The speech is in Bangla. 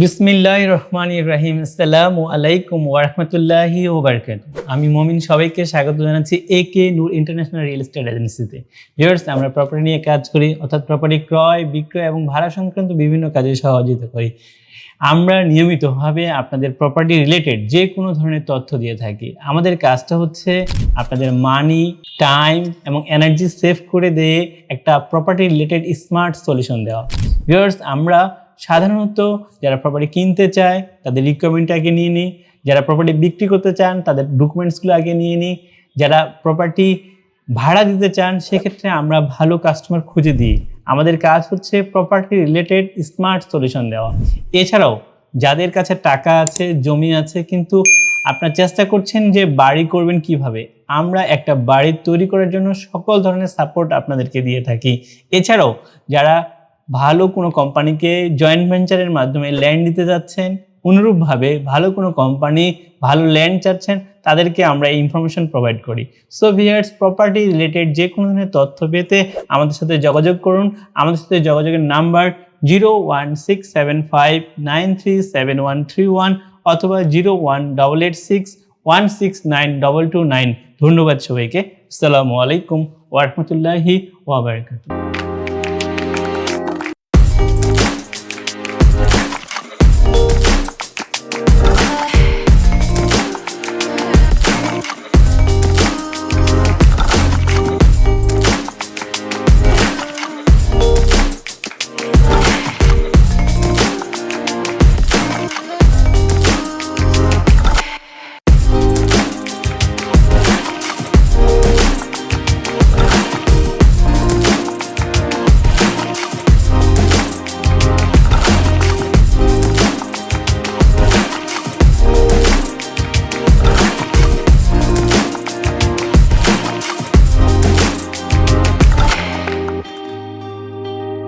বিসমিল্লাহ রহমান ইব্রাহিম আসসালামু আলাইকুম ওরহমতুল্লাহি ওবরকাত আমি মমিন, সবাইকে স্বাগত জানাচ্ছি A K Noor international real estate এজেন্সিতে ভিউয়ার্স আমরা প্রপার্টি নিয়ে কাজ করি, অর্থাৎ প্রপার্টি ক্রয়, বিক্রয় এবং ভাড়া সংক্রান্ত বিভিন্ন কাজে সহযোগিতা করি। আমরা নিয়মিতভাবে আপনাদের প্রপার্টি রিলেটেড যে কোনো ধরনের তথ্য দিয়ে থাকি। আমাদের কাজটা হচ্ছে আপনাদের মানি টাইম এবং এনার্জি সেভ করে দিয়ে একটা প্রপার্টি রিলেটেড স্মার্ট সলিউশন দেওয়া। ভিউয়ার্স আমরা সাধারণত যারা প্রপার্টি কিনতে চায়, তাদের রিকোয়ারমেন্ট আগে নিয়ে নিই। যারা প্রপার্টি বিক্রি করতে চান, তাদের ডকুমেন্টসগুলো আগে নিয়ে নিই। যারা প্রপার্টি ভাড়া দিতে চান, সেক্ষেত্রে আমরা ভালো কাস্টমার খুঁজে দিই। আমাদের কাজ হচ্ছে প্রপার্টি রিলেটেড স্মার্ট সলিউশন দেওয়া। এছাড়াও, যাদের কাছে টাকা আছে, জমি আছে, কিন্তু আপনার চেষ্টা করছেন যে বাড়ি করবেন কীভাবে, আমরা একটা বাড়ি তৈরি করার জন্য সকল ধরনের সাপোর্ট আপনাদেরকে দিয়ে থাকি। এছাড়াও, যারা ভালো কোনো কোম্পানিকে জয়েন্ট ভেঞ্চারের মাধ্যমে ল্যান্ড দিতে যাচ্ছেন, অনুরূপভাবে ভালো কোনো কোম্পানি, ভালো ল্যান্ড চাচ্ছেন, তাদেরকে আমরা এই ইনফরমেশন প্রোভাইড করি। সো ভিয়ার্স প্রপার্টি রিলেটেড যে কোনো ধরনের তথ্য পেতে আমাদের সাথে যোগাযোগ করুন। আমাদের সাথে যোগাযোগের number zero one six seven five nine three seven one three one অথবা zero one double eight six one six nine double two nine ধন্যবাদ সবাইকে। আসসালামু আলাইকুম ওরহমতুল্লাহি ওয়াবারকাতুহ